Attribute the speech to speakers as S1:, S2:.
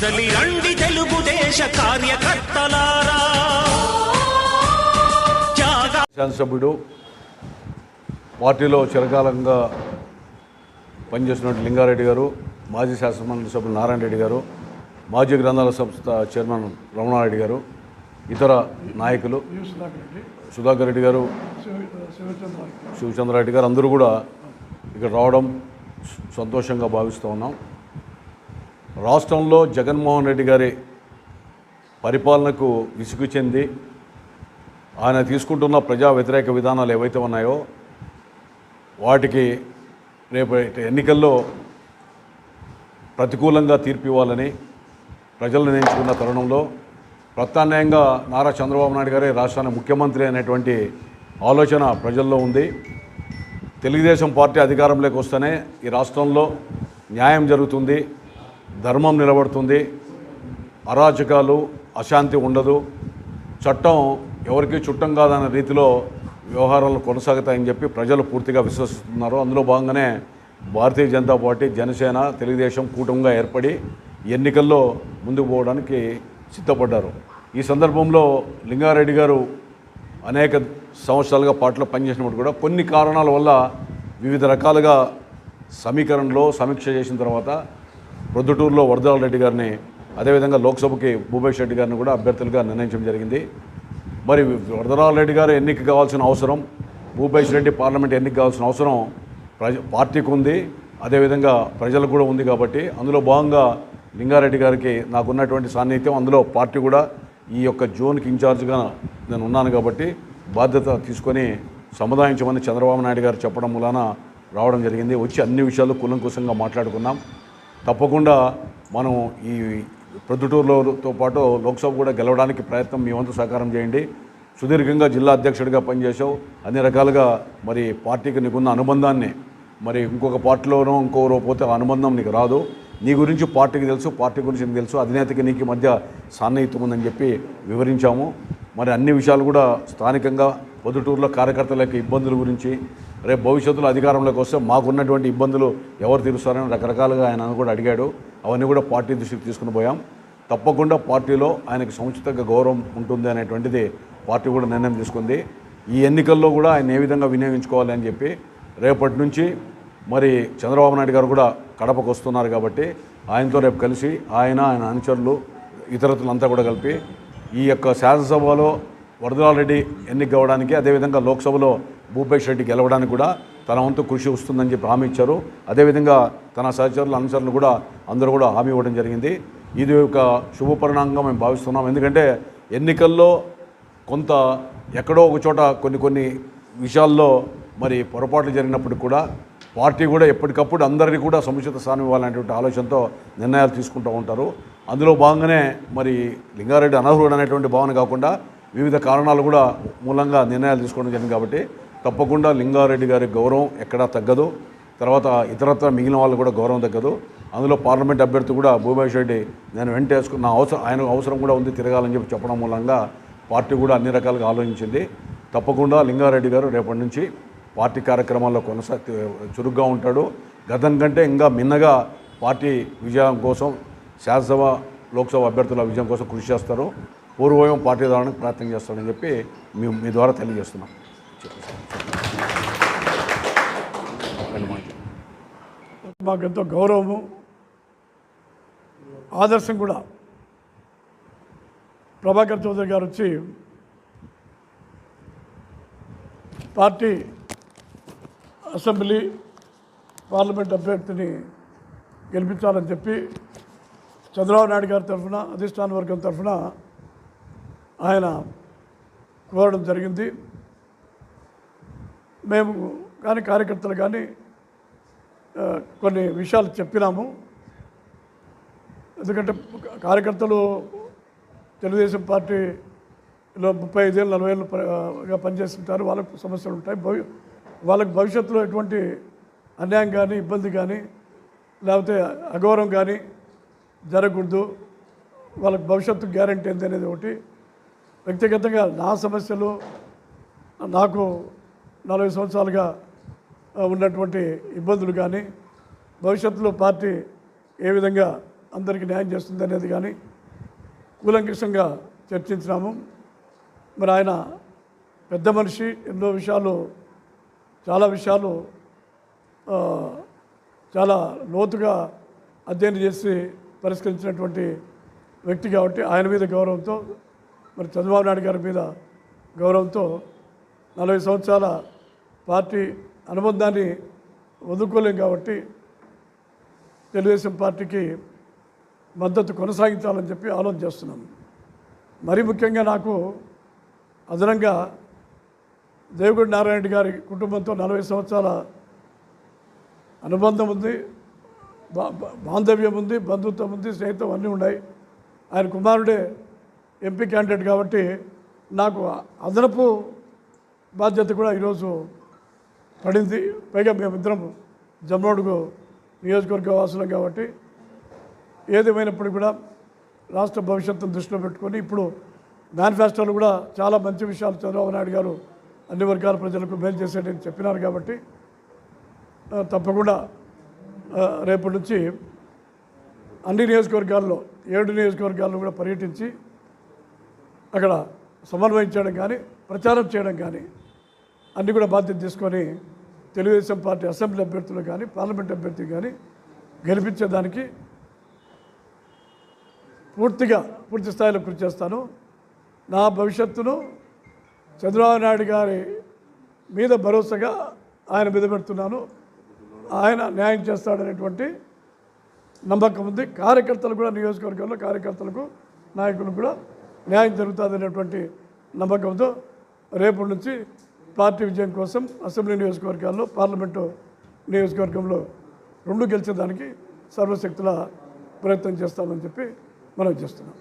S1: కదలి రండి తెలుగుదేశ కార్యకర్తలారా.
S2: శాసనసభ్యుడు పార్టీలో చిరకాలంగా పనిచేసినటువంటి లింగారెడ్డి గారు మాజీ శాసనమండలి సభ్యులు నారాయణ రెడ్డి గారు మాజీ గ్రంథాల సంస్థ చైర్మన్ రమణారెడ్డి గారు ఇతర నాయకులు సుధాకర్ రెడ్డి గారు శివచంద్రారెడ్డి గారు అందరూ కూడా ఇక్కడ రావడం సంతోషంగా భావిస్తూ ఉన్నాం. రాష్ట్రంలో జగన్మోహన్ రెడ్డి గారి పరిపాలనకు విసుగు చెంది ఆయన తీసుకుంటున్న ప్రజా వ్యతిరేక విధానాలు ఏవైతే ఉన్నాయో వాటికి రేపు ఎన్నికల్లో ప్రతికూలంగా తీర్పు ఇవ్వాలని ప్రజలు నిర్ణయించుకున్న తరుణంలో ప్రత్యామ్నాయంగా నారా చంద్రబాబు నాయుడు గారే రాష్ట్రానికి ముఖ్యమంత్రి అనేటువంటి ఆలోచన ప్రజల్లో ఉంది. తెలుగుదేశం పార్టీ అధికారంలోకి వస్తేనే ఈ రాష్ట్రంలో న్యాయం జరుగుతుంది. ధర్మం నిలబడుతుంది. అరాచకాలు అశాంతి ఉండదు. చట్టం ఎవరికి చుట్టం కాదన్న రీతిలో వ్యవహారాలు కొనసాగుతాయని చెప్పి ప్రజలు పూర్తిగా విశ్వసిస్తున్నారు. అందులో భాగంగానే భారతీయ జనతా పార్టీ జనసేన తెలుగుదేశం కూటమిగా ఏర్పడి ఎన్నికల్లో ముందుకు పోవడానికి సిద్ధపడ్డారు. ఈ సందర్భంలో లింగారెడ్డి గారు అనేక సంవత్సరాలుగా పార్టీలో పనిచేసినప్పుడు కూడా కొన్ని కారణాల వల్ల వివిధ రకాలుగా సమీకరణలో సమీక్ష చేసిన తర్వాత ప్రొద్దుటూరులో వరదరాల రెడ్డి గారిని అదేవిధంగా లోక్సభకి భూపేష్ రెడ్డి గారిని కూడా అభ్యర్థులుగా నిర్ణయించడం జరిగింది. మరి వరదరాల రెడ్డి గారు ఎన్నిక కావాల్సిన అవసరం భూపేష్ రెడ్డి పార్లమెంట్ ఎన్నిక కావాల్సిన అవసరం ప్రజ పార్టీకి ఉంది అదేవిధంగా ప్రజలకు కూడా ఉంది కాబట్టి అందులో భాగంగా లింగారెడ్డి గారికి నాకున్నటువంటి సాన్నిహిత్యం అందులో పార్టీ కూడా ఈ యొక్క జోన్కి ఇన్ఛార్జ్గా నేను ఉన్నాను కాబట్టి బాధ్యత తీసుకొని సముదాయించమని చంద్రబాబు నాయుడు గారు చెప్పడం మూలాన రావడం జరిగింది. వచ్చి అన్ని విషయాలు కులంకుశంగా మాట్లాడుకున్నాం. తప్పకుండా మనం ఈ ప్రొద్దుటూరులోతో పాటు లోక్సభ కూడా గెలవడానికి ప్రయత్నం మీ వంతు సహకారం చేయండి. సుదీర్ఘంగా జిల్లా అధ్యక్షుడిగా పనిచేసావు అన్ని రకాలుగా మరి పార్టీకి నీకున్న అనుబంధాన్ని మరి ఇంకొక పార్టీలోనో ఇంకోరో పోతే ఆ అనుబంధం నీకు రాదు. నీ గురించి పార్టీకి తెలుసు పార్టీ గురించి నీకు తెలుసు. అధినేతకి నీకు మధ్య సాన్నిహిత్యం ఉందని చెప్పి వివరించాము. మరి అన్ని విషయాలు కూడా స్థానికంగా పొద్దుటూరులో కార్యకర్తల యొక్క ఇబ్బందుల గురించి రేపు భవిష్యత్తులో అధికారంలోకి వస్తే మాకున్నటువంటి ఇబ్బందులు ఎవరు తీరుస్తారని రకరకాలుగా ఆయన కూడా అడిగాడు. అవన్నీ కూడా పార్టీ దృష్టికి తీసుకుని పోయాం. తప్పకుండా పార్టీలో ఆయనకు సముచితంగా గౌరవం ఉంటుంది అనేటువంటిది పార్టీ కూడా నిర్ణయం తీసుకుంది. ఈ ఎన్నికల్లో కూడా ఆయన ఏ విధంగా వినియోగించుకోవాలి అని చెప్పి రేపటి నుంచి మరి చంద్రబాబు నాయుడు గారు కూడా కడపకు వస్తున్నారు కాబట్టి ఆయనతో రేపు కలిసి ఆయన ఆయన అనుచరులు ఇతరతులంతా కూడా కలిపి ఈ యొక్క శాసనసభలో వరదరారెడ్డి ఎన్నిక కావడానికి అదేవిధంగా లోక్సభలో భూపేష్ రెడ్డి గెలవడానికి కూడా తన వంతు కృషి వస్తుందని చెప్పి హామీ ఇచ్చారు. అదేవిధంగా తన సహచరులు అనుసరులు కూడా అందరూ కూడా హామీ ఇవ్వడం జరిగింది. ఇది ఒక శుభపరిణామంగా మేము భావిస్తున్నాం. ఎందుకంటే ఎన్నికల్లో కొంత ఎక్కడో ఒక చోట కొన్ని కొన్ని విషయాల్లో మరి పొరపాట్లు జరిగినప్పుడు కూడా పార్టీ కూడా ఎప్పటికప్పుడు అందరినీ కూడా సముచిత స్థానం ఇవ్వాలనేటువంటి ఆలోచనతో నిర్ణయాలు తీసుకుంటూ ఉంటారు. అందులో భాగంగానే మరి లింగారెడ్డి అనర్హుడు అనేటువంటి భావన కాకుండా వివిధ కారణాలు కూడా మూలంగా నిర్ణయాలు తీసుకోవడం జరిగింది కాబట్టి తప్పకుండా లింగారెడ్డి గారి గౌరవం ఎక్కడా తగ్గదు. తర్వాత ఇతరత్ర మిగిలిన వాళ్ళు కూడా గౌరవం తగ్గదు. అందులో పార్లమెంట్ అభ్యర్థి కూడా భూమేష్ రెడ్డి నేను వెంట వేసుకున్న నా అవసరం ఆయన అవసరం కూడా ఉంది తిరగాలని చెప్పి చెప్పడం మూలంగా పార్టీ కూడా అన్ని రకాలుగా ఆలోచించింది. తప్పకుండా లింగారెడ్డి గారు రేపటి నుంచి పార్టీ కార్యక్రమాల్లో కొనసా చురుగ్గా ఉంటాడు. గతం కంటే ఇంకా మిన్నగా పార్టీ విజయం కోసం శాసనసభ లోక్సభ అభ్యర్థుల విజయం కోసం కృషి చేస్తారు. పూర్వయం పార్టీ దానికి ప్రయత్నం చేస్తాడని చెప్పి మీ మీ ద్వారా తెలియజేస్తున్నాం.
S3: మాకు ఎంతో గౌరవము ఆదర్శం కూడా. ప్రభాకర్ చౌదరి గారు వచ్చి పార్టీ అసెంబ్లీ పార్లమెంట్ అభ్యర్థిని గెలిపించాలని చెప్పి చంద్రబాబు నాయుడు గారి తరఫున అధిష్టాన వర్గం తరఫున ఆయన కోరడం జరిగింది. మేము కానీ కార్యకర్తలు కానీ కొన్ని విషయాలు చెప్పినాము. ఎందుకంటే కార్యకర్తలు తెలుగుదేశం పార్టీలో ముప్పై ఐదేళ్ళు నలభై ఏళ్ళుగా పనిచేస్తుంటారు. వాళ్ళకు సమస్యలు ఉంటాయి. భవి వాళ్ళకి భవిష్యత్తులో ఎటువంటి అన్యాయం కానీ ఇబ్బంది కానీ లేకపోతే అగౌరవం కానీ జరగకూడదు. వాళ్ళకి భవిష్యత్తు గ్యారంటీ ఏంది అనేది ఒకటి. వ్యక్తిగతంగా నా సమస్యలు నాకు నలభై సంవత్సరాలుగా ఉన్నటువంటి ఇబ్బందులు కానీ భవిష్యత్తులో పార్టీ ఏ విధంగా అందరికీ న్యాయం చేస్తుంది అనేది కానీ కూలంకషంగా చర్చించినాము. మరి ఆయన పెద్ద మనిషి ఎన్నో విషయాలు చాలా విషయాలు చాలా లోతుగా అధ్యయనం చేసి పరిష్కరించినటువంటి వ్యక్తి కాబట్టి ఆయన మీద గౌరవంతో మరి చంద్రబాబు నాయుడు గారి మీద గౌరవంతో నలభై సంవత్సరాల పార్టీ అనుబంధాన్ని వదులుకోలేం కాబట్టి తెలుగుదేశం పార్టీకి మద్దతు కొనసాగించాలని చెప్పి ఆలోచన చేస్తున్నాం. మరీ ముఖ్యంగా నాకు అదనంగా దేవగుడి నారాయణ గారి కుటుంబంతో నలభై సంవత్సరాల అనుబంధం ఉంది బా- బాంధవ్యం ఉంది బంధుత్వం ఉంది స్నేహితం అన్నీ ఉన్నాయి. ఆయన కుమారుడే ఎంపీ క్యాండిడేట్ కాబట్టి నాకు అదనపు బాధ్యత కూడా ఈరోజు పడింది. పైగా మేమిద్దరం జమ్మోడుకు నియోజకవర్గ వాసులం కాబట్టి ఏదేమైనప్పుడు కూడా రాష్ట్ర భవిష్యత్తును దృష్టిలో పెట్టుకొని ఇప్పుడు మేనిఫెస్టోలు కూడా చాలా మంచి విషయాలు చంద్రబాబు నాయుడు గారు అన్ని వర్గాల ప్రజలకు మేలు చేసేటని చెప్పినారు కాబట్టి తప్పకుండా రేపటి నుంచి అన్ని నియోజకవర్గాల్లో ఏడు నియోజకవర్గాల్లో కూడా పర్యటించి అక్కడ సమన్వయం చేయడం కానీ ప్రచారం చేయడం కానీ అన్ని కూడా బాధ్యత తీసుకొని తెలుగుదేశం పార్టీ అసెంబ్లీ అభ్యర్థులు కానీ పార్లమెంట్ అభ్యర్థి కానీ గెలిపించేదానికి పూర్తిగా పూర్తి స్థాయిలో కృషి చేస్తాను. నా భవిష్యత్తును చంద్రబాబు నాయుడు గారి మీద భరోసాగా ఆయన మీద పెడుతున్నాను. ఆయన న్యాయం చేస్తాడనేటువంటి నమ్మకం ఉంది. కార్యకర్తలు కూడా నియోజకవర్గంలో కార్యకర్తలకు నాయకులకు కూడా న్యాయం జరుగుతుందనేటువంటి నమ్మకంతో రేపటి నుంచి పార్టీ విజయం కోసం అసెంబ్లీ నియోజకవర్గాల్లో పార్లమెంటు నియోజకవర్గంలో రెండు గెలిచేదానికి సర్వశక్తుల ప్రయత్నం చేస్తామని చెప్పి మనం చేస్తున్నాం.